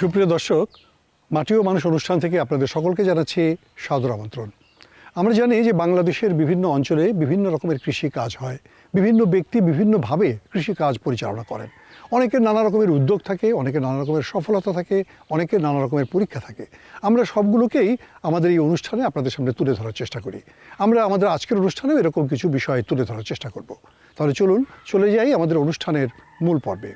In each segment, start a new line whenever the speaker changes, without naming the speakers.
সুপ্রিয় দর্শক, মাটি ও মানুষ অনুষ্ঠান থেকে আপনাদের সকলকে জানাচ্ছি সাদর আমন্ত্রণ। আমরা জানি যে বাংলাদেশের বিভিন্ন অঞ্চলে বিভিন্ন রকমের কৃষি কাজ হয়। বিভিন্ন ব্যক্তি বিভিন্নভাবে কৃষি কাজ পরিচালনা করেন। অনেকের নানা রকমের উদ্যোগ থাকে, অনেকের নানা রকমের সফলতা থাকে, অনেকের নানা রকমের পরীক্ষা থাকে। আমরা সবগুলোকেই আমাদের এই অনুষ্ঠানে আপনাদের সামনে তুলে ধরার চেষ্টা করি। আমরা আমাদের আজকের অনুষ্ঠানেও এরকম কিছু বিষয় তুলে ধরার চেষ্টা করব। তাহলে চলুন, চলে যাই আমাদের অনুষ্ঠানের মূল পর্বে।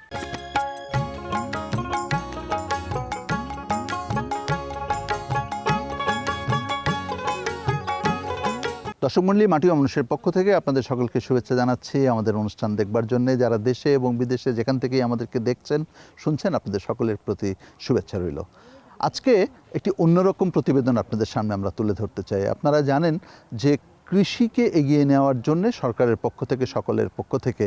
দর্শক মন্ডলী মাটি মানুষের পক্ষ থেকে আপনাদের সকলকে শুভেচ্ছা জানাচ্ছি। আমাদের অনুষ্ঠান দেখবার জন্য যারা দেশে এবং বিদেশে যেখান থেকেই আমাদেরকে দেখছেন, শুনছেন, আপনাদের সকলের প্রতি শুভেচ্ছা রইল। আজকে একটি অন্যরকম প্রতিবেদন আপনাদের সামনে আমরা তুলে ধরতে চাই। আপনারা জানেন যে কৃষিকে এগিয়ে নেওয়ার জন্য সরকারের পক্ষ থেকে, সকলের পক্ষ থেকে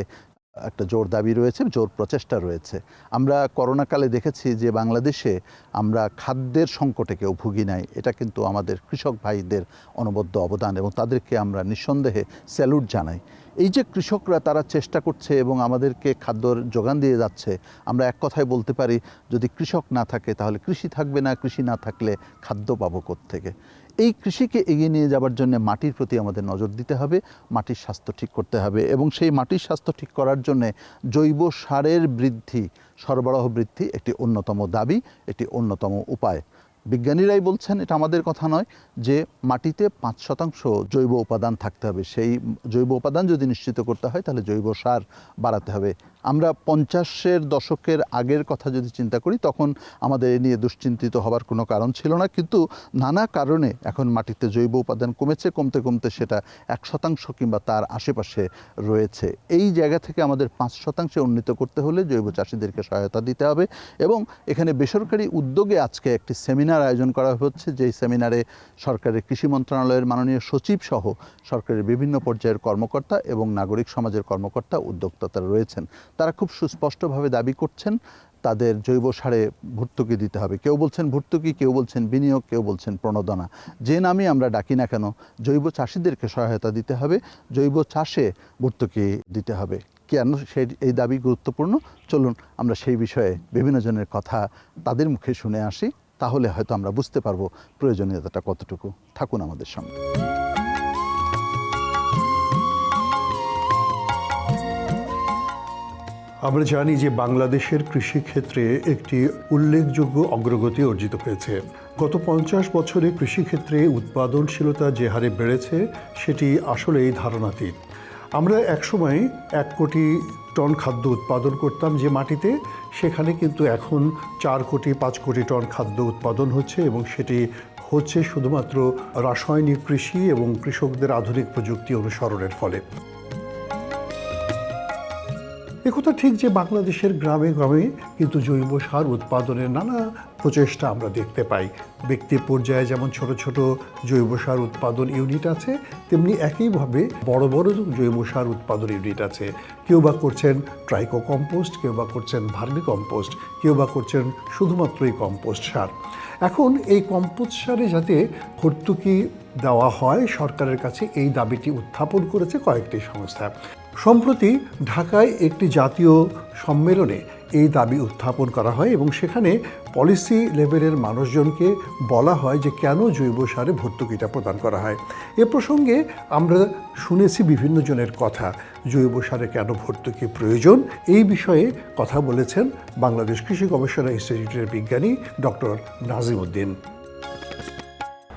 একটা জোর দাবি রয়েছে, জোর প্রচেষ্টা রয়েছে। আমরা করোনাকালে দেখেছি যে বাংলাদেশে আমরা খাদ্যের সংকটে কেউ ভুগি নাই। এটা কিন্তু আমাদের কৃষক ভাইদের অনবদ্য অবদান এবং তাদেরকে আমরা নিঃসন্দেহে স্যালুট জানাই। এই যে কৃষকরা তারা চেষ্টা করছে এবং আমাদেরকে খাদ্যর যোগান দিয়ে যাচ্ছে, আমরা এক কথায় বলতে পারি, যদি কৃষক না থাকে তাহলে কৃষি থাকবে না, কৃষি না থাকলে খাদ্য পাবো থেকে এই কৃষিকে এগিয়ে নিয়ে যাবার জন্য মাটির প্রতি আমাদের নজর দিতে হবে, মাটির স্বাস্থ্য ঠিক করতে হবে এবং সেই মাটির স্বাস্থ্য ঠিক করার জন্যে জৈব সারের বৃদ্ধি, সরবরাহ বৃদ্ধি একটি অন্যতম দাবি, একটি অন্যতম উপায়। বিজ্ঞানীরাই বলছেন, এটা আমাদের কথা নয় যে মাটিতে পাঁচ শতাংশ জৈব উপাদান থাকতে হবে। সেই জৈব উপাদান যদি নিশ্চিত করতে হয়, তাহলে জৈব সার বাড়াতে হবে। আমরা পঞ্চাশের দশকের আগের কথা যদি চিন্তা করি, তখন আমাদের এ নিয়ে দুশ্চিন্তিত হবার কোনো কারণ ছিল না। কিন্তু নানা কারণে এখন মাটিতে জৈব উপাদান কমেছে, কমতে কমতে সেটা এক শতাংশ কিংবা তার আশেপাশে রয়েছে। এই জায়গা থেকে আমাদের পাঁচ শতাংশে উন্নীত করতে হলে জৈব চাষিদেরকে সহায়তা দিতে হবে এবং এখানে বেসরকারি উদ্যোগে আজকে একটি সেমিনার আয়োজন করা হচ্ছে। যেই সেমিনারে সরকারের কৃষি মন্ত্রণালয়ের মাননীয় সচিব সহ সরকারের বিভিন্ন পর্যায়ের কর্মকর্তা এবং নাগরিক সমাজের কর্মকর্তা, উদ্যোক্তা রয়েছেন। তারা খুব সুস্পষ্টভাবে দাবি করছেন, তাদের জৈব সারে ভর্তুকি দিতে হবে। কেউ বলছেন ভর্তুকি, কেউ বলছেন বিনিয়োগ, কেউ বলছেন প্রণোদনা। যে নামে আমরা ডাকি না কেন, জৈব চাষিদেরকে সহায়তা দিতে হবে, জৈব চাষে ভর্তুকি দিতে হবে। কেন সেই এই দাবি গুরুত্বপূর্ণ? চলুন আমরা সেই বিষয়ে বিভিন্ন জনের কথা তাদের মুখে শুনে আসি, তাহলে হয়তো আমরা বুঝতে পারব প্রয়োজনীয়তাটা কতটুকু। থাকুন আমাদের সঙ্গে।
আমরা জানি যে বাংলাদেশের কৃষিক্ষেত্রে একটি উল্লেখযোগ্য অগ্রগতি অর্জিত হয়েছে। গত পঞ্চাশ বছরে কৃষিক্ষেত্রে উৎপাদনশীলতা যে হারে বেড়েছে, সেটি আসলেই ধারণাতীত। আমরা একসময় এক কোটি টন খাদ্য উৎপাদন করতাম যে মাটিতে, সেখানে কিন্তু এখন চার কোটি, পাঁচ কোটি টন খাদ্য উৎপাদন হচ্ছে এবং সেটি হচ্ছে শুধুমাত্র রাসায়নিক কৃষি এবং কৃষকদের আধুনিক প্রযুক্তি অনুসরণের ফলে। একথা ঠিক যে বাংলাদেশের গ্রামে গ্রামে কিন্তু জৈব সার উৎপাদনের নানা প্রচেষ্টা আমরা দেখতে পাই। ব্যক্তি পর্যায়ে যেমন ছোট ছোট জৈব সার উৎপাদন ইউনিট আছে, তেমনি একইভাবে বড় বড় জৈব সার উৎপাদন ইউনিট আছে। কেউ বা করছেন ট্রাইকো কম্পোস্ট কেউ বা করছেন ভার্মি কম্পোস্ট কেউ বা করছেন শুধুমাত্রই কম্পোস্ট সার। এখন এই কম্পোস্ট সারে যাতে ভর্তুকি দেওয়া হয়, সরকারের কাছে এই দাবিটি উত্থাপন করেছে কয়েকটি সংস্থা। সম্প্রতি ঢাকায় একটি জাতীয় সম্মেলনে এই দাবি উত্থাপন করা হয় এবং সেখানে পলিসি লেভেলের মানুষজনকে বলা হয় যে কেন জৈব সারে ভর্তুকিটা প্রদান করা হয়। এ প্রসঙ্গে আমরা শুনেছি বিভিন্ন জনের কথা, জৈব সারে কেন ভর্তুকি প্রয়োজন? এই বিষয়ে কথা বলেছেন বাংলাদেশ কৃষি গবেষণা ইনস্টিটিউটের বিজ্ঞানী ডক্টর নাজিম উদ্দিন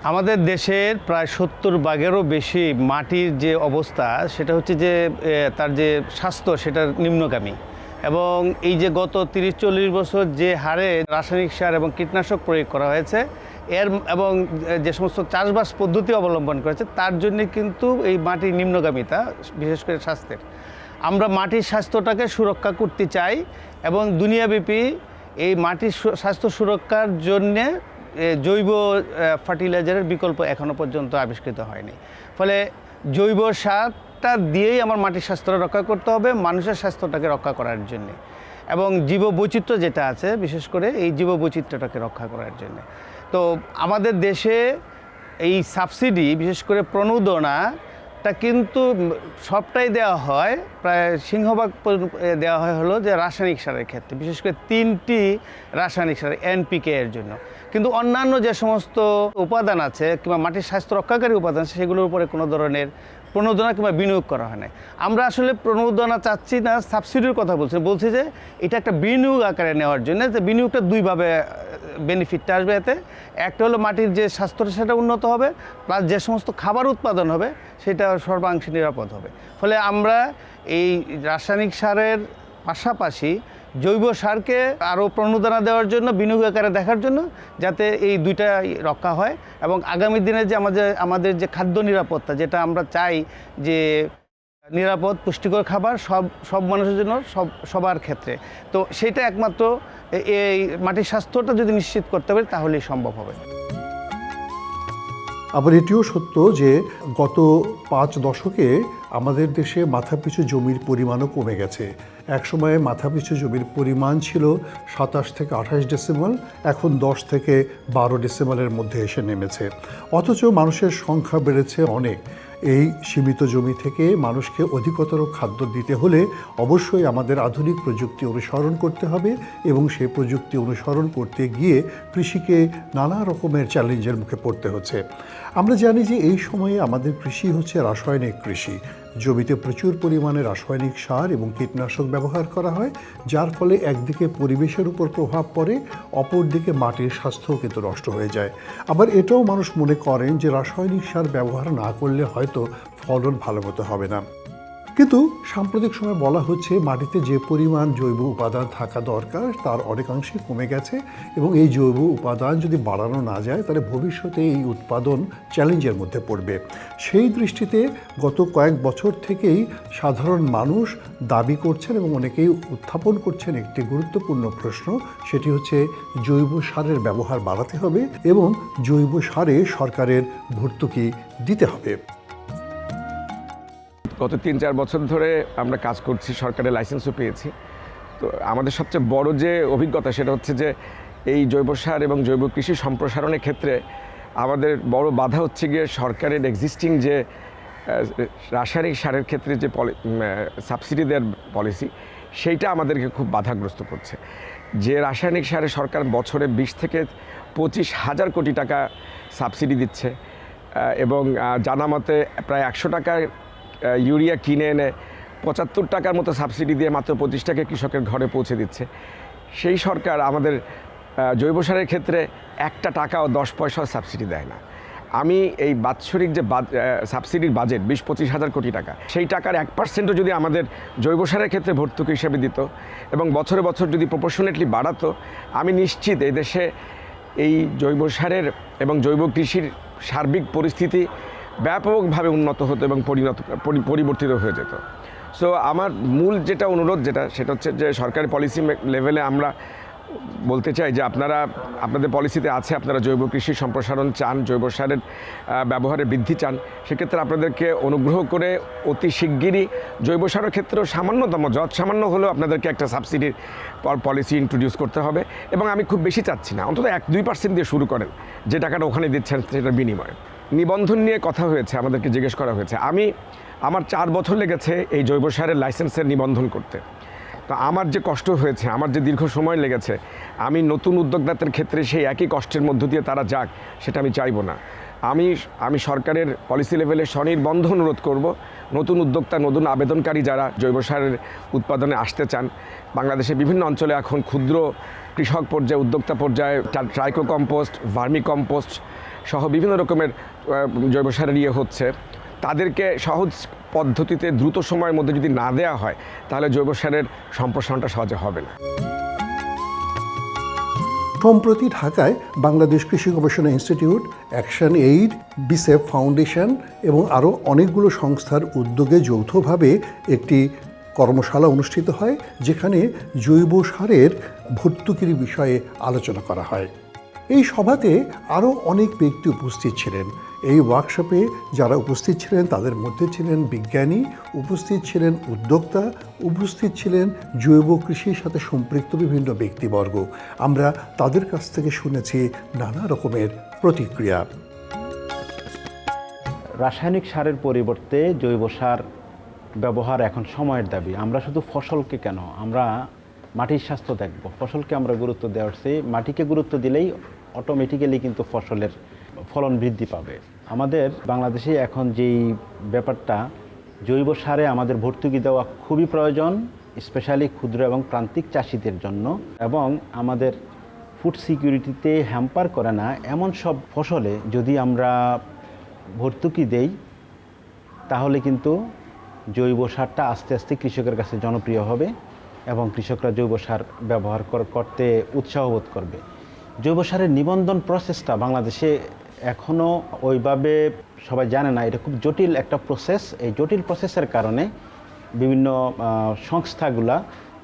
আমাদের দেশের প্রায় সত্তর ভাগেরও বেশি মাটির যে অবস্থা, সেটা হচ্ছে যে তার যে স্বাস্থ্য, সেটার নিম্নগামী। এবং এই যে গত তিরিশ চল্লিশ বছর যে হারে রাসায়নিক সার এবং কীটনাশক প্রয়োগ করা হয়েছে, এর এবং যে সমস্ত চাষবাস পদ্ধতি অবলম্বন করেছে, তার জন্য কিন্তু এই মাটির নিম্নগামিতা, বিশেষ করে স্বাস্থ্যের। আমরা মাটির স্বাস্থ্যটাকে সুরক্ষা করতে চাই এবং দুনিয়াব্যাপী এই মাটির স্বাস্থ্য সুরক্ষার জন্যে জৈব ফার্টিলাইজারের বিকল্প এখনও পর্যন্ত আবিষ্কৃত হয়নি। ফলে জৈব সারটা দিয়েই আমার মাটির স্বাস্থ্য রক্ষা করতে হবে, মানুষের স্বাস্থ্যটাকে রক্ষা করার জন্যে। এবং জীব বৈচিত্র্য যেটা আছে, বিশেষ করে এই জীব বৈচিত্র্যটাকে রক্ষা করার জন্যে। তো আমাদের দেশে এই সাবসিডি, বিশেষ করে প্রণোদনা তা কিন্তু সবটাই দেওয়া হয়, প্রায় সিংহভাগ দেওয়া হয় হলো যে রাসায়নিক সারের ক্ষেত্রে, বিশেষ করে তিনটি রাসায়নিক সার এনপিকে এর জন্য। কিন্তু অন্যান্য যে সমস্ত উপাদান আছে কিংবা মাটির স্বাস্থ্য রক্ষাকারী উপাদান সেগুলোর উপরে কোনো ধরনের প্রণোদনা কিংবা বিনিয়োগ করা হয় না আমরা আসলে প্রণোদনা চাচ্ছি না সাবসিডির কথা বলছি। বলছি যে এটা একটা বিনিয়োগ আকারে নেওয়ার জন্য, যে বিনিয়োগটা দুইভাবে বেনিফিটটা আসবে এতে। একটা হলো মাটির যে স্বাস্থ্যটা, সেটা উন্নত হবে প্লাস যে সমস্ত খাবার উৎপাদন হবে, সেটা সর্বাংশে নিরাপদ হবে। ফলে আমরা এই রাসায়নিক সারের পাশাপাশি জৈব সারকে আরও প্রণোদনা দেওয়ার জন্য, বিনিয়োগ আকারে দেখার জন্য, যাতে এই দুইটাই রক্ষা হয়। এবং আগামী দিনে যে আমাদের আমাদের যে খাদ্য নিরাপত্তা, যেটা আমরা চাই যে নিরাপদ, পুষ্টিকর খাবার সব সব মানুষের জন্য, সব, সবার ক্ষেত্রে। তো সেটা একমাত্র এই মাটির স্বাস্থ্যটা যদি নিশ্চিত করতে পারি, তাহলেই সম্ভব হবে।
আবার এটিও সত্য যে গত পাঁচ দশকে আমাদের দেশে মাথাপিছু জমির পরিমাণও কমে গেছে। একসময়ে মাথাপিছু জমির পরিমাণ ছিল সাতাশ থেকে আঠাশ ডেসিমাল, এখন দশ থেকে বারো ডেসিমালের মধ্যে এসে নেমেছে। অথচ মানুষের সংখ্যা বেড়েছে অনেক। এই সীমিত জমি থেকে মানুষকে অধিকতর খাদ্য দিতে হলে অবশ্যই আমাদের আধুনিক প্রযুক্তি অনুসরণ করতে হবে এবং সেই প্রযুক্তি অনুসরণ করতে গিয়ে কৃষিকে নানা রকমের চ্যালেঞ্জের মুখে পড়তে হচ্ছে। আমরা জানি যে এই সময়ে আমাদের কৃষি হচ্ছে রাসায়নিক কৃষি। জমিতে প্রচুর পরিমাণে রাসায়নিক সার এবং কীটনাশক ব্যবহার করা হয়, যার ফলে একদিকে পরিবেশের উপর প্রভাব পড়ে, অপরদিকে মাটির স্বাস্থ্যও কিন্তু নষ্ট হয়ে যায়। আবার এটাও মানুষ মনে করেন যে রাসায়নিক সার ব্যবহার না করলে হয়তো ফলন ভালো মতো হবে না। কিন্তু সাম্প্রতিক সময় বলা হচ্ছে মাটিতে যে পরিমাণ জৈব উপাদান থাকা দরকার, তার অনেকাংশে কমে গেছে এবং এই জৈব উপাদান যদি বাড়ানো না যায়, তাহলে ভবিষ্যতে এই উৎপাদন চ্যালেঞ্জের মধ্যে পড়বে। সেই দৃষ্টিতে গত কয়েক বছর থেকেই সাধারণ মানুষ দাবি করছেন এবং অনেকেই উত্থাপন করছেন একটি গুরুত্বপূর্ণ প্রশ্ন, সেটি হচ্ছে জৈব সারের ব্যবহার বাড়াতে হবে এবং জৈব সারে সরকারের ভর্তুকি দিতে হবে।
গত তিন চার বছর ধরে আমরা কাজ করছি সরকারের লাইসেন্সও পেয়েছি। তো আমাদের সবচেয়ে বড় যে অভিজ্ঞতা সেটা হচ্ছে যে এই জৈব সার এবং জৈব কৃষি সম্প্রসারণের ক্ষেত্রে আমাদের বড় বাধা হচ্ছে গিয়ে সরকারের এক্সিস্টিং যে রাসায়নিক সারের ক্ষেত্রে যে সাবসিডি দেওয়ার পলিসি সেইটা আমাদেরকে খুব বাধাগ্রস্ত করছে। যে রাসায়নিক সারে সরকার বছরে বিশ থেকে পঁচিশ হাজার কোটি টাকা সাবসিডি দিচ্ছে এবং জানা মতে প্রায় একশো আহ, ইউরিয়া কিনে এনে পঁচাত্তর টাকার মতো সাবসিডি দিয়ে মাত্র পঁচিশ টাকা কৃষকের ঘরে পৌঁছে দিচ্ছে। সেই সরকার আমাদের জৈব সারের ক্ষেত্রে একটা টাকাও দশ পয়সাও সাবসিডি দেয় না। আমি এই বাৎসরিক যে সাবসিডির বাজেট, বিশ পঁচিশ হাজার কোটি টাকা, সেই টাকার এক পার্সেন্টও যদি আমাদের জৈব সারের ক্ষেত্রে ভর্তুকি হিসেবে দিত এবং বছরে বছর যদি প্রপোর্শনেটলি বাড়াতো, আমি নিশ্চিত এই দেশে এই জৈব সারের এবং জৈব কৃষির সার্বিক পরিস্থিতি ব্যাপকভাবে উন্নত হতো এবং পরিণত পরিবর্তিত হয়ে যেত। সো আমার মূল যেটা অনুরোধ যেটা সেটা হচ্ছে যে সরকারি পলিসি লেভেলে আমরা বলতে চাই যে আপনারা আপনাদের পলিসিতে আছে আপনারা জৈব কৃষি সম্প্রসারণ চান জৈব সারের আহ, ব্যবহারের বৃদ্ধি চান। সেক্ষেত্রে আপনাদেরকে অনুগ্রহ করে অতি শিগগিরই জৈব সারের ক্ষেত্রেও সামান্যতম যৎ সামান্য হলেও আপনাদেরকে একটা সাবসিডির পলিসি ইন্ট্রোডিউস করতে হবে। এবং আমি খুব বেশি চাচ্ছি না অন্তত এক দুই পার্সেন্ট দিয়ে শুরু করেন যে টাকাটা ওখানে দিচ্ছেন সেটার বিনিময়ে। নিবন্ধন নিয়ে কথা হয়েছে, আমাদেরকে জিজ্ঞেস করা হয়েছে। আমি, আমার চার বছর লেগেছে এই জৈব সারের লাইসেন্সের নিবন্ধন করতে। তো আমার যে কষ্ট হয়েছে, আমার যে দীর্ঘ সময় লেগেছে, আমি নতুন উদ্যোক্তাদের ক্ষেত্রে সেই একই কষ্টের মধ্য দিয়ে তারা যাক, সেটা আমি চাইব না। আমি আমি সরকারের পলিসি লেভেলে স্বনির্বন্ধ অনুরোধ করব, নতুন উদ্যোক্তা, নতুন আবেদনকারী যারা জৈব সারের উৎপাদনে আসতে চান, বাংলাদেশের বিভিন্ন অঞ্চলে এখন ক্ষুদ্র কৃষক পর্যায়ে, উদ্যোক্তা পর্যায়ে ট্রাইকো কম্পোস্ট ভার্মি কম্পোস্ট সহ বিভিন্ন রকমের জৈব সারের ইয়ে হচ্ছে। তাদেরকে সহজ পদ্ধতিতে দ্রুত সময়ের মধ্যে যদি না দেওয়া হয়, তাহলে জৈব সারের সম্প্রসারণটা সহজে হবে না।
সম্প্রতি ঢাকায় বাংলাদেশ কৃষি গবেষণা ইনস্টিটিউট, অ্যাকশন এইড, বিসেফ ফাউন্ডেশন এবং আরও অনেকগুলো সংস্থার উদ্যোগে যৌথভাবে একটি কর্মশালা অনুষ্ঠিত হয়, যেখানে জৈব সারের ভর্তুকির বিষয়ে আলোচনা করা হয়। এই সভাতে আরও অনেক ব্যক্তি উপস্থিত ছিলেন। এই ওয়ার্কশপে যারা উপস্থিত ছিলেন, তাদের মধ্যে ছিলেন বিজ্ঞানী, উপস্থিত ছিলেন উদ্যোক্তা, উপস্থিত ছিলেন জৈব কৃষির সাথে সম্পৃক্ত বিভিন্ন ব্যক্তিবর্গ। আমরা তাদের কাছ থেকে শুনেছি নানা রকমের প্রতিক্রিয়া।
রাসায়নিক সারের পরিবর্তে জৈব সার ব্যবহার এখন সময়ের দাবি। আমরা শুধু ফসলকে কেন? আমরা মাটির স্বাস্থ্য দেখব। ফসলকে আমরা গুরুত্ব দেওয়ার চেয়ে মাটিকে গুরুত্ব দিলেই অটোমেটিক্যালি কিন্তু ফসলের ফলন বৃদ্ধি পাবে। আমাদের বাংলাদেশে এখন যেই ব্যাপারটা, জৈব সারে আমাদের ভর্তুকি দেওয়া খুবই প্রয়োজন স্পেশালি ক্ষুদ্র এবং প্রান্তিক চাষিদের জন্য এবং আমাদের ফুড সিকিউরিটিতে হ্যাম্পার করে না এমন সব ফসলে যদি আমরা ভর্তুকি দেই, তাহলে কিন্তু জৈব সারটা আস্তে আস্তে কৃষকের কাছে জনপ্রিয় হবে এবং কৃষকরা জৈব সার ব্যবহার করতে উৎসাহ বোধ করবে। জৈব সারের নিবন্ধন প্রসেসটা বাংলাদেশে এখনও ওইভাবে সবাই জানে না। এটা খুব জটিল একটা প্রসেস এই জটিল প্রসেসের কারণে বিভিন্ন সংস্থাগুলা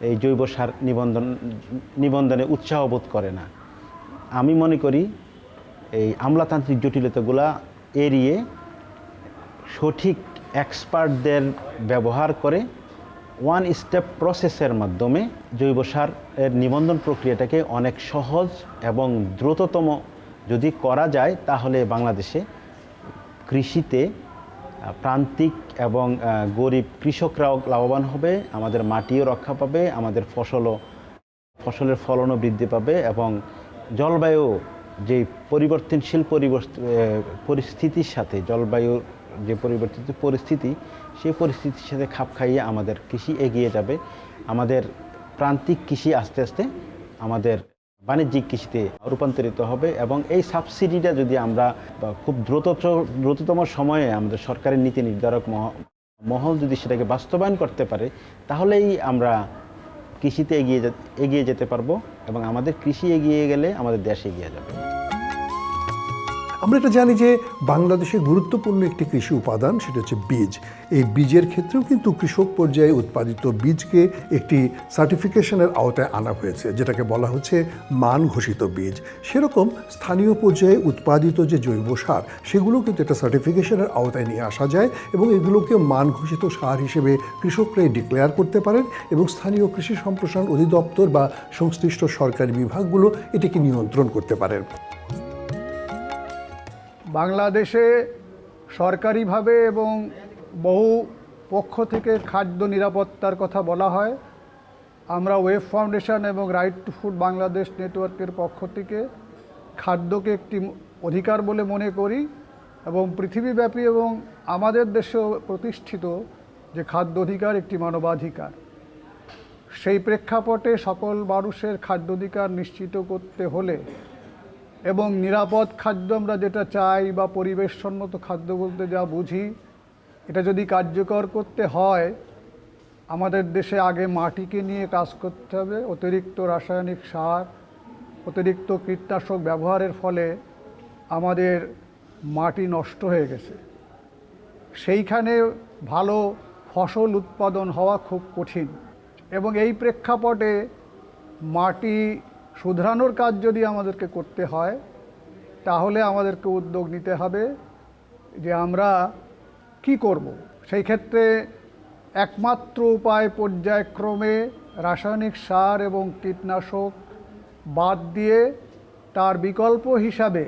এই জৈব সার নিবন্ধন, নিবন্ধনে উৎসাহ বোধ করে না। আমি মনে করি এই আমলাতান্ত্রিক জটিলতাগুলা এড়িয়ে সঠিক এক্সপার্টদের ব্যবহার করে ওয়ান স্টেপ প্রসেসের মাধ্যমে জৈব সারের নিবন্ধন প্রক্রিয়াটাকে অনেক সহজ এবং দ্রুততম যদি করা যায়, তাহলে বাংলাদেশে কৃষিতে প্রান্তিক এবং গরিব কৃষকরাও লাভবান হবে, আমাদের মাটিও রক্ষা পাবে, আমাদের ফসলও, ফসলের ফলনও বৃদ্ধি পাবে এবং জলবায়ু যে পরিবর্তনশীল পরিবর্ত- পরিস্থিতির সাথে, জলবায়ুর যে পরিবর্তিত পরিস্থিতি সেই পরিস্থিতির সাথে খাপ খাইয়ে আমাদের কৃষি এগিয়ে যাবে। আমাদের প্রান্তিক কৃষি আস্তে আস্তে আমাদের বাণিজ্যিক কৃষিতে রূপান্তরিত হবে এবং এই সাবসিডিটা যদি আমরা খুব দ্রুত দ্রুততম সময়ে আমাদের সরকারের নীতি নির্ধারক মহ- মহল যদি সেটাকে বাস্তবায়ন করতে পারে, তাহলেই আমরা কৃষিতে এগিয়ে এগিয়ে যেতে পারব এবং আমাদের কৃষি এগিয়ে গেলে আমাদের দেশ এগিয়ে যাবে।
আমরা এটা জানি যে বাংলাদেশের গুরুত্বপূর্ণ একটি কৃষি উপাদান, সেটা হচ্ছে বীজ। এই বীজের ক্ষেত্রেও কিন্তু কৃষক পর্যায়ে উৎপাদিত বীজকে একটি সার্টিফিকেশনের আওতায় আনা হয়েছে, যেটাকে বলা হচ্ছে মান ঘোষিত বীজ। সেরকম স্থানীয় পর্যায়ে উৎপাদিত যে জৈব সার, সেগুলো কিন্তু একটা সার্টিফিকেশনের আওতায় নিয়ে আসা যায় এবং এগুলোকে মান ঘোষিত সার হিসেবে কৃষকরাই ডিক্লেয়ার করতে পারেন এবং স্থানীয় কৃষি সম্প্রসারণ অধিদপ্তর বা সংশ্লিষ্ট সরকারি বিভাগগুলো এটিকে নিয়ন্ত্রণ করতে পারেন।
বাংলাদেশে সরকারিভাবে এবং বহু পক্ষ থেকে খাদ্য নিরাপত্তার কথা বলা হয়। আমরা ওয়েব ফাউন্ডেশন এবং রাইট টু ফুড বাংলাদেশ নেটওয়ার্কের পক্ষ থেকে খাদ্যকে একটি অধিকার বলে মনে করি এবং পৃথিবীব্যাপী এবং আমাদের দেশেও প্রতিষ্ঠিত যে খাদ্য অধিকার একটি মানবাধিকার। সেই প্রেক্ষাপটে সকল মানুষের খাদ্য অধিকার নিশ্চিত করতে হলে এবং নিরাপদ খাদ্য আমরা যেটা চাই বা পরিবেশসম্মত খাদ্য বলতে যা বুঝি, এটা যদি কার্যকর করতে হয়, আমাদের দেশে আগে মাটিকে নিয়ে কাজ করতে হবে, অতিরিক্ত রাসায়নিক সার, অতিরিক্ত কীটনাশক ব্যবহারের ফলে আমাদের মাটি নষ্ট হয়ে গেছে। সেইখানে ভালো ফসল উৎপাদন হওয়া খুব কঠিন এবং এই প্রেক্ষাপটে মাটি শুধরানোর কাজ যদি আমাদেরকে করতে হয়, তাহলে আমাদেরকে উদ্যোগ নিতে হবে যে আমরা কি করব। সেই ক্ষেত্রে একমাত্র উপায় পর্যায়ক্রমে রাসায়নিক সার এবং কীটনাশক বাদ দিয়ে তার বিকল্প হিসাবে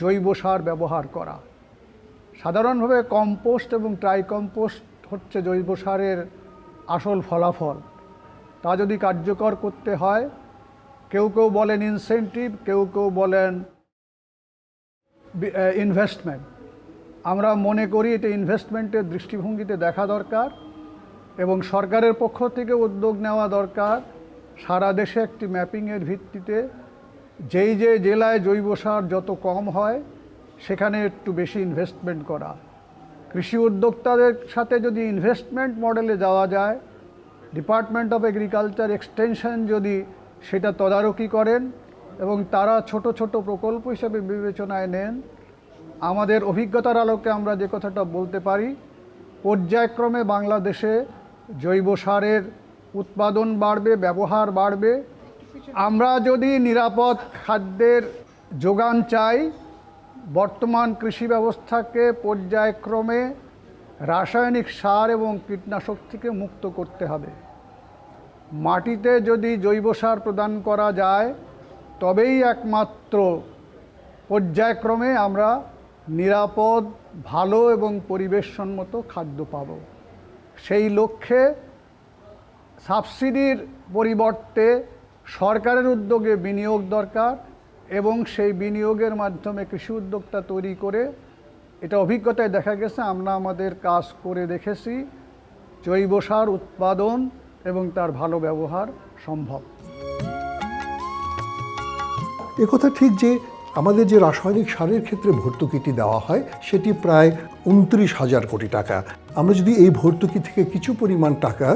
জৈব সার ব্যবহার করা। সাধারণভাবে কম্পোস্ট এবং ট্রাই কম্পোস্ট হচ্ছে জৈব সারের আসল ফলাফল। তা যদি কার্যকর করতে হয় কেউ কেউ বলেন ইনসেন্টিভ কেউ কেউ বলেন ইনভেস্টমেন্ট আমরা মনে করি এটা ইনভেস্টমেন্টের দৃষ্টিভঙ্গিতে দেখা দরকার এবং সরকারের পক্ষ থেকে উদ্যোগ নেওয়া দরকার। সারা দেশে একটি ম্যাপিংয়ের ভিত্তিতে যেই যে জেলায় জৈব সার যত কম হয়, সেখানে একটু বেশি ইনভেস্টমেন্ট করা। কৃষি উদ্যোক্তাদের সাথে যদি ইনভেস্টমেন্ট মডেলে যাওয়া যায় ডিপার্টমেন্ট অফ এগ্রিকালচার এক্সটেনশন যদি সেটা তদারকি করেন এবং তারা ছোট ছোট প্রকল্প হিসেবে বিবেচনায় নেন। আমাদের অভিজ্ঞতার আলোকে আমরা যে কথাটা বলতে পারি, পর্যায়ক্রমে বাংলাদেশে জৈব সারের উৎপাদন বাড়বে, ব্যবহার বাড়বে। আমরা যদি নিরাপদ খাদ্যের যোগান চাই, বর্তমান কৃষি ব্যবস্থাকে পর্যায়ক্রমে রাসায়নিক সার এবং কীটনাশক থেকে মুক্ত করতে হবে। মাটিতে যদি জৈব সার প্রদান করা যায়, তবেই একমাত্র পর্যায়ক্রমে আমরা নিরাপদ, ভালো এবং পরিবেশসম্মত খাদ্য পাব। সেই লক্ষ্যে সাবসিডির পরিবর্তে সরকারের উদ্যোগে বিনিয়োগ দরকার এবং সেই বিনিয়োগের মাধ্যমে কৃষি উদ্যোক্তা তৈরি করে এটা অভিজ্ঞতায় দেখা গেছে, আমরা আমাদের কাজ করে দেখেছি। জৈব সার উৎপাদন এবং তার ভালো ব্যবহার সম্ভব।
একথা ঠিক যে আমাদের যে রাসায়নিক সারের ক্ষেত্রে ভর্তুকিটি দেওয়া হয়, সেটি প্রায় উনত্রিশ হাজার কোটি টাকা। আমরা যদি এই ভর্তুকি থেকে কিছু পরিমাণ টাকা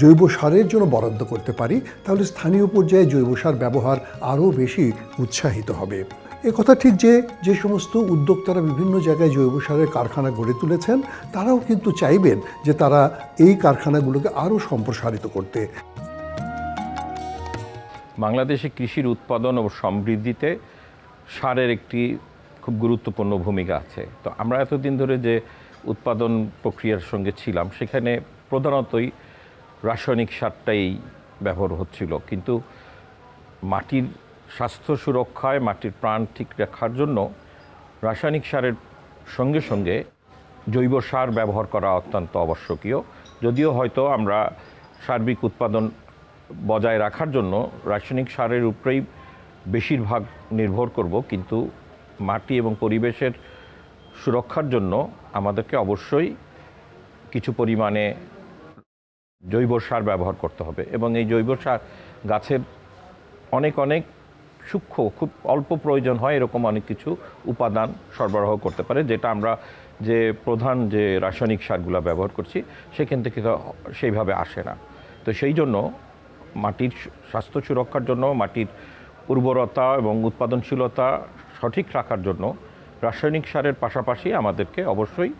জৈব সারের জন্য বরাদ্দ করতে পারি, তাহলে স্থানীয় পর্যায়ে জৈব সার ব্যবহার আরও বেশি উৎসাহিত হবে। একথা ঠিক যে যে সমস্ত উদ্যোক্তারা বিভিন্ন জায়গায় জৈব সারের কারখানা গড়ে তুলেছেন, তারাও কিন্তু চাইবেন যে তারা এই কারখানাগুলোকে আরও সম্প্রসারিত করতে।
বাংলাদেশে কৃষির উৎপাদন ও সমৃদ্ধিতে সারের একটি খুব গুরুত্বপূর্ণ ভূমিকা আছে। তো আমরা এতদিন ধরে যে উৎপাদন প্রক্রিয়ার সঙ্গে ছিলাম, সেখানে প্রধানতই রাসায়নিক সারটাই ব্যবহার হচ্ছিল। কিন্তু মাটির স্বাস্থ্য সুরক্ষায় মাটির প্রাণ ঠিক রাখার জন্য রাসায়নিক সারের সঙ্গে সঙ্গে জৈব সার ব্যবহার করা অত্যন্ত আবশ্যকীয়। যদিও হয়তো আমরা সার্বিক উৎপাদন বজায় রাখার জন্য রাসায়নিক সারের উপরেই বেশিরভাগ নির্ভর করব, কিন্তু মাটি এবং পরিবেশের সুরক্ষার জন্য আমাদেরকে অবশ্যই কিছু পরিমাণে জৈব সার ব্যবহার করতে হবে। এবং এই জৈব সার গাছের অনেক অনেক সূক্ষ্ম, খুব অল্প প্রয়োজন হয় এরকম অনেক কিছু উপাদান সরবরাহ করতে পারে, যেটা আমরা যে প্রধান যে রাসায়নিক সারগুলো ব্যবহার করছি, সেখান থেকে সেইভাবে আসে না। তো সেই জন্য মাটির স্বাস্থ্য সুরক্ষার জন্য, মাটির উর্বরতা এবং উৎপাদনশীলতা সঠিক রাখার জন্য রাসায়নিক সারের পাশাপাশি আমাদেরকে অবশ্যই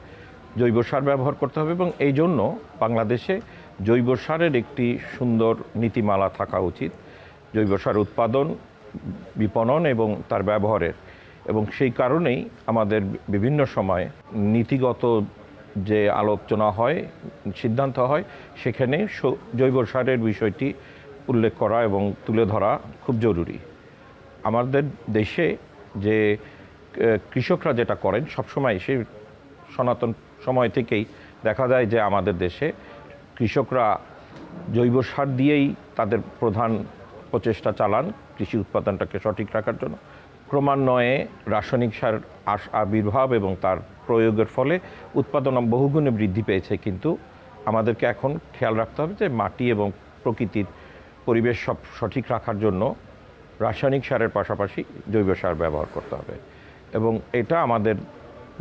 জৈব সার ব্যবহার করতে হবে এবং এই জন্য বাংলাদেশে জৈব সারের একটি সুন্দর নীতিমালা থাকা উচিত। জৈব সার উৎপাদন বিপণন এবং তার ব্যবহারের। এবং সেই কারণেই আমাদের বিভিন্ন সময় নীতিগত যে আলোচনা হয়, সিদ্ধান্ত হয়, সেখানে জৈব সারের বিষয়টি উল্লেখ করা এবং তুলে ধরা খুব জরুরি। আমাদের দেশে যে কৃষকরা যেটা করেন, সবসময় সে সনাতন সময় থেকেই দেখা যায় যে আমাদের দেশে কৃষকরা জৈব সার দিয়েই তাদের প্রধান প্রচেষ্টা চালান। কৃষি উৎপাদনটাকে সঠিক রাখার জন্য। ক্রমান্বয়ে রাসায়নিক সার আবির্ভাব এবং তার প্রয়োগের ফলে উৎপাদন বহুগুণে বৃদ্ধি পেয়েছে। কিন্তু আমাদেরকে এখন খেয়াল রাখতে হবে যে মাটি এবং প্রকৃতির পরিবেশ সব সঠিক রাখার জন্য রাসায়নিক সারের পাশাপাশি জৈব সার ব্যবহার করতে হবে। এবং এটা আমাদের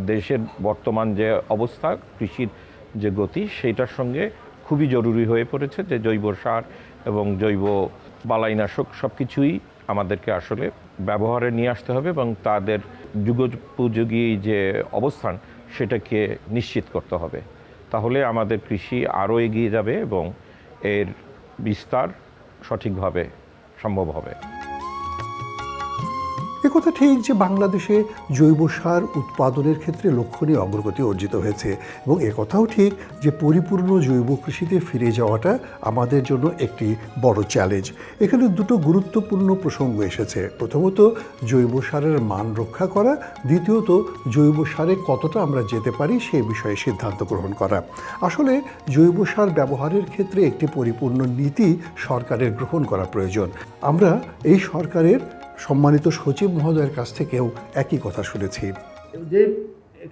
দেশের বর্তমান যে অবস্থা, কৃষির যে গতি, সেইটার সঙ্গে খুবই জরুরি হয়ে পড়েছে যে জৈব সার এবং জৈব বালাইনাশক সব কিছুই আমাদেরকে আসলে ব্যবহারে নিয়ে আসতে হবে এবং তাদের যুগোপযোগী যে অবস্থান সেটাকে নিশ্চিত করতে হবে। তাহলে আমাদের কৃষি আরও এগিয়ে যাবে এবং এর বিস্তার সঠিকভাবে সম্ভব হবে।
একথা ঠিক যে বাংলাদেশে জৈব সার উৎপাদনের ক্ষেত্রে লক্ষণীয় অগ্রগতি অর্জিত হয়েছে এবং একথাও ঠিক যে পরিপূর্ণ জৈব কৃষিতে ফিরে যাওয়াটা আমাদের জন্য একটি বড় চ্যালেঞ্জ এখানে দুটো গুরুত্বপূর্ণ প্রসঙ্গ এসেছে। প্রথমত, জৈব সারের মান রক্ষা করা। দ্বিতীয়ত, জৈব সারে কতটা আমরা যেতে পারি সে বিষয়ে সিদ্ধান্ত গ্রহণ করা। আসলে, জৈব সার ব্যবহারের ক্ষেত্রে একটি পরিপূর্ণ নীতি সরকারের গ্রহণ করা প্রয়োজন। আমরা এই সরকারের সম্মানিত সচিব মহোদয়ের কাছ থেকেও একই কথা শুনেছি।
যে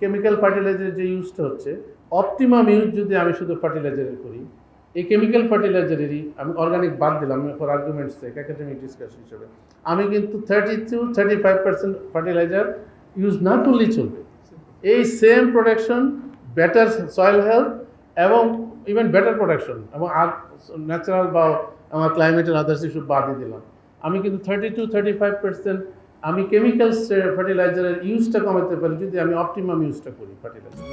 কেমিক্যাল ফার্টিলাইজার যে ইউজটা হচ্ছে অপটিমাম ইউজ যদি আমি শুধু ফার্টিলাইজারের করি, এই কেমিক্যাল ফার্টিলাইজারেরই আমি অর্গানিক বাদ দিলাম ফর আর্গুমেন্টস থেকে একাডেমিক ডিসকাশন হিসেবে। আমি কিন্তু thirty two thirty five percent fertiliser use না করলেই চলবে, এই same production better soil health এবং ইভেন বেটার প্রোডাকশন এবং আর ন্যাচারাল বা আমার ক্লাইমেটের আদার্স ইস্যু বাদই দিলাম। আমি কিন্তু thirty two thirty five percent আমি কেমিক্যাল ফার্টিলাইজারের ইউজটা কমাতে পারি যদি আমি অপটিমাম ইউজটা করি ফার্টিলাইজার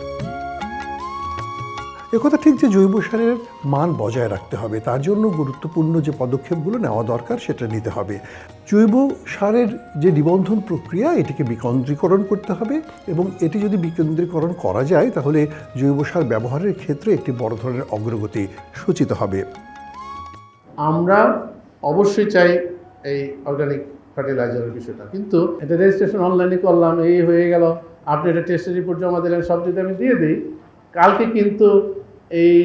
একথা ঠিক যে জৈব সারের মান বজায় রাখতে হবে তার জন্য গুরুত্বপূর্ণ যে পদক্ষেপগুলো নেওয়া দরকার সেটা নিতে হবে। জৈব সারের যে নিবন্ধন প্রক্রিয়া এটিকে বিকেন্দ্রীকরণ করতে হবে এবং এটি যদি বিকেন্দ্রীকরণ করা যায় তাহলে জৈব সার ব্যবহারের ক্ষেত্রে একটি বড় ধরনের অগ্রগতি সূচিত হবে।
আমরা অবশ্যই চাই এই অর্গানিক ফার্টিলাইজারের বিষয়টা। কিন্তু এটা রেজিস্ট্রেশন অনলাইনে করলাম, এই হয়ে গেল। আপনি এটা টেস্টের রিপোর্ট জমা দিলেন, সব যদি আমি দিয়ে দিই, কালকে কিন্তু এই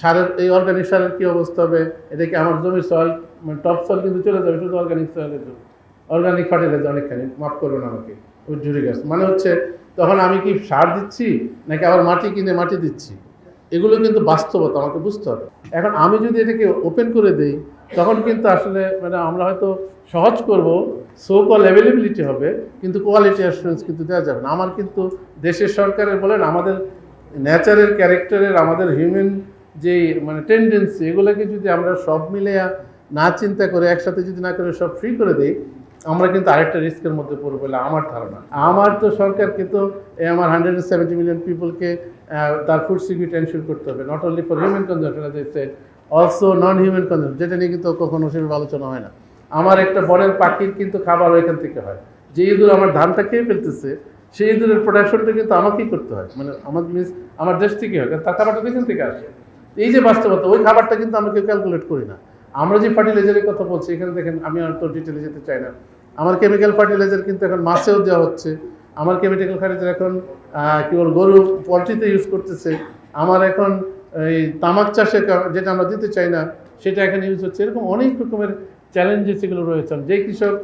সারের, এই অর্গানিক সারের কী অবস্থা হবে? এটা কি আমার জমির সয়েল মানে টপ সয়েল কিন্তু চলে যাবে শুধু অর্গানিক সয়েলের জন্য। অর্গানিক ফার্টিলাইজার অনেকখানি, মাফ করবেন আমাকে, ওই জুড়ে গেছে মানে হচ্ছে, তখন আমি কি সার দিচ্ছি, নাকি আবার মাটি কিনে মাটি দিচ্ছি? এগুলো কিন্তু বাস্তবতা, আমাকে বুঝতে হবে। এখন আমি যদি এটাকে ওপেন করে দেই তখন কিন্তু আসলে মানে আমরা হয়তো সহজ করব সো কল অ্যাভেলেবিলিটি হবে, কিন্তু কোয়ালিটি অ্যাসুরেন্স কিন্তু দেওয়া যাবে না। আমার কিন্তু দেশের সরকারের বলেন, আমাদের ন্যাচারের ক্যারেক্টারের, আমাদের হিউম্যান যে মানে টেন্ডেন্সি এগুলোকে যদি আমরা সব মিলে না চিন্তা করে, একসাথে যদি না করে সব ফ্রি করে দিই, আমরা কিন্তু আরেকটা রিস্কের মধ্যে পড়ব বলে আমার ধারণা। আমার তো সরকারকে তো আমার হান্ড্রেড সেভেন্টি মিলিয়ন পিপলকে তার ফুড সিকিউরিটি এনশিওর করতে হবে not only for human consumption as also non human consumption যেটা নিয়ে কিন্তু কখনো সেভাবে আলোচনা হয় না। আমার একটা বনের পাখির কিন্তু খাবার ওইখান থেকে হয়। যে ইঁদুর আমার ধানটা খেয়ে ফেলতেছে, সেই ইঁদুরের প্রোডাকশনটা কিন্তু আমাকেই করতে হয়। মানে আমার মিস আমার দেশ থেকে হয়, কারণ তার খাবারটা এখান থেকে আসে। এই যে বাস্তবতা, ওই খাবারটা কিন্তু আমরা কেউ ক্যালকুলেট করি না। আমরা যে ফার্টিলাইজারের কথা বলছি, এখানে দেখেন, আমি আর তো ডিটেলে যেতে চাই না। আমার কেমিক্যাল ফার্টিলাইজার কিন্তু এখন মাছেও দেওয়া হচ্ছে। আমার কেমিক্যাল ফার্টিলাইজার এখন কি গরু পোলট্রিতে ইউজ করতেছে। আমার এখন এই তামাক চাষে কা- যেটা আমরা দিতে চাই না, সেটা এখানে ইউজ হচ্ছে। এরকম অনেক রকমের চ্যালেঞ্জেস এগুলো রয়েছে। যে কৃষক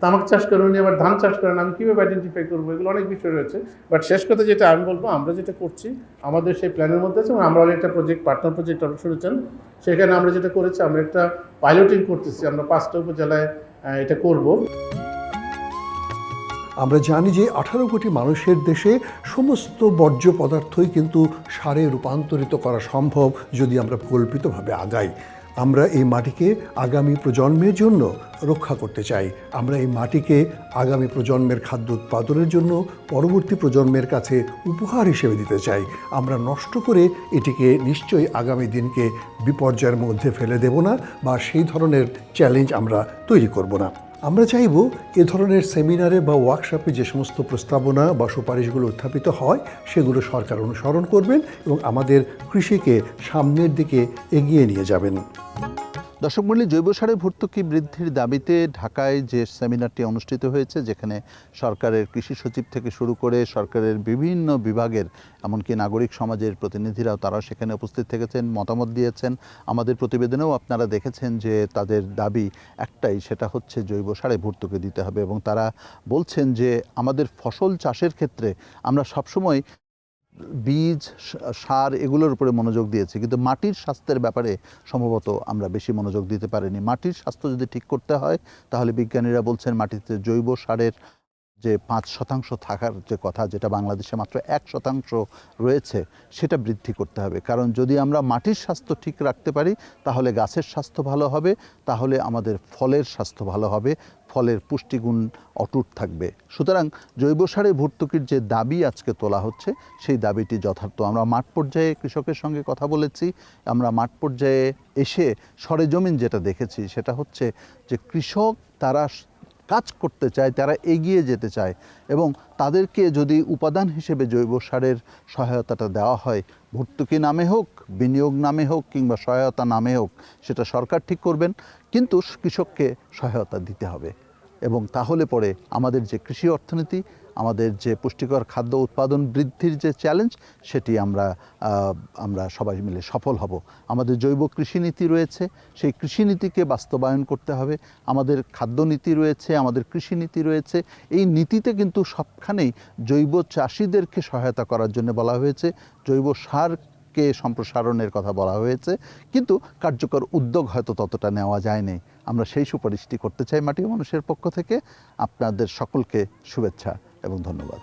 তামাক চাষ করেন আবার ধান চাষ করেন, আমি কীভাবে আইডেন্টিফাই করব? এগুলো অনেক বিষয় রয়েছে। বাট শেষ কথা যেটা আমি বলব, আমরা যেটা করছি, আমাদের সেই প্ল্যানের মধ্যে আছে এবং আমরা একটা প্রজেক্ট পার্টনার প্রজেক্ট আপনারা শুনেছেন সেখানে আমরা যেটা করেছি, আমরা একটা পাইলটিং করতেছি। আমরা পাঁচটা উপজেলায় এটা করব।
আমরা জানি যে আঠারো কোটি মানুষের দেশে সমস্ত বর্জ্য পদার্থই কিন্তু সারে রূপান্তরিত করা সম্ভব যদি আমরা কল্পিতভাবে আগাই। আমরা এই মাটিকে আগামী প্রজন্মের জন্য রক্ষা করতে চাই। আমরা এই মাটিকে আগামী প্রজন্মের খাদ্য উৎপাদনের জন্য পরবর্তী প্রজন্মের কাছে উপহার হিসেবে দিতে চাই। আমরা নষ্ট করে এটিকে নিশ্চয়ই আগামী দিনকে বিপর্যয়ের মধ্যে ফেলে দেব না বা সেই ধরনের চ্যালেঞ্জ আমরা তৈরি করব না। আমরা চাইব এ ধরনের সেমিনারে বা ওয়ার্কশপে যে সমস্ত প্রস্তাবনা বা সুপারিশগুলো উত্থাপিত হয়, সেগুলো সরকার অনুসরণ করবেন এবং আমাদের কৃষিকে সামনের দিকে এগিয়ে নিয়ে যাবেন।
দর্শক মণ্ডলী, জৈব সারে ভর্তুকি বৃদ্ধির দাবিতে ঢাকায় যে সেমিনারটি অনুষ্ঠিত হয়েছে, যেখানে সরকারের কৃষি সচিব থেকে শুরু করে সরকারের বিভিন্ন বিভাগের, এমনকি নাগরিক সমাজের প্রতিনিধিরাও তারাও সেখানে উপস্থিত থেকেছেন, মতামত দিয়েছেন। আমাদের প্রতিবেদনেও আপনারা দেখেছেন যে তাদের দাবি একটাই, সেটা হচ্ছে জৈব সারে ভর্তুকি দিতে হবে এবং তারা বলছেন যে আমাদের ফসল চাষের ক্ষেত্রে আমরা সবসময় বীজ সার এগুলোর উপরে মনোযোগ দিয়েছি। কিন্তু মাটির স্বাস্থ্যের ব্যাপারে সম্ভবত আমরা বেশি মনোযোগ দিতে পারিনি। মাটির স্বাস্থ্য যদি ঠিক করতে হয়, তাহলে বিজ্ঞানীরা বলছেন মাটিতে জৈব সারের যে পাঁচ শতাংশ থাকার যে কথা, যেটা বাংলাদেশে মাত্র এক শতাংশ রয়েছে, সেটা বৃদ্ধি করতে হবে। কারণ যদি আমরা মাটির স্বাস্থ্য ঠিক রাখতে পারি, তাহলে গাছের স্বাস্থ্য ভালো হবে, তাহলে আমাদের ফলের স্বাস্থ্য ভালো হবে, ফলের পুষ্টিগুণ অটুট থাকবে। সুতরাং জৈব সারে ভর্তুকির যে দাবি আজকে তোলা হচ্ছে, সেই দাবিটি যথার্থ। আমরা মাঠ পর্যায়ে কৃষকের সঙ্গে কথা বলেছি, আমরা মাঠ পর্যায়ে এসে সরেজমিন যেটা দেখেছি, সেটা হচ্ছে যে কৃষক তারা কাজ করতে চায়, তারা এগিয়ে যেতে চায় এবং তাদেরকে যদি উপাদান হিসেবে জৈব সারের সহায়তাটা দেওয়া হয়, ভর্তুকি নামে হোক, বিনিয়োগ নামে হোক কিংবা সহায়তা নামে হোক, সেটা সরকার ঠিক করবেন, কিন্তু কৃষককে সহায়তা দিতে হবে। এবং তাহলে পরে আমাদের যে কৃষি অর্থনীতি আমাদের যে পুষ্টিকর খাদ্য উৎপাদন বৃদ্ধির যে চ্যালেঞ্জ সেটি আমরা আমরা সবাই মিলে সফল হব। আমাদের জৈব কৃষিনীতি রয়েছে, সেই কৃষিনীতিকে বাস্তবায়ন করতে হবে। আমাদের খাদ্যনীতি রয়েছে, আমাদের কৃষিনীতি রয়েছে। এই নীতিতে কিন্তু সবখানেই জৈব চাষিদেরকে সহায়তা করার জন্য বলা হয়েছে। জৈব সার সম্প্রসারণের কথা বলা হয়েছে। কিন্তু কার্যকর উদ্যোগ হয়তো ততটা নেওয়া যায়নি। আমরা সেই সুপারিশটি করতে চাই মাটি মানুষের পক্ষ থেকে। আপনাদের সকলকে শুভেচ্ছা। এবং ধন্যবাদ।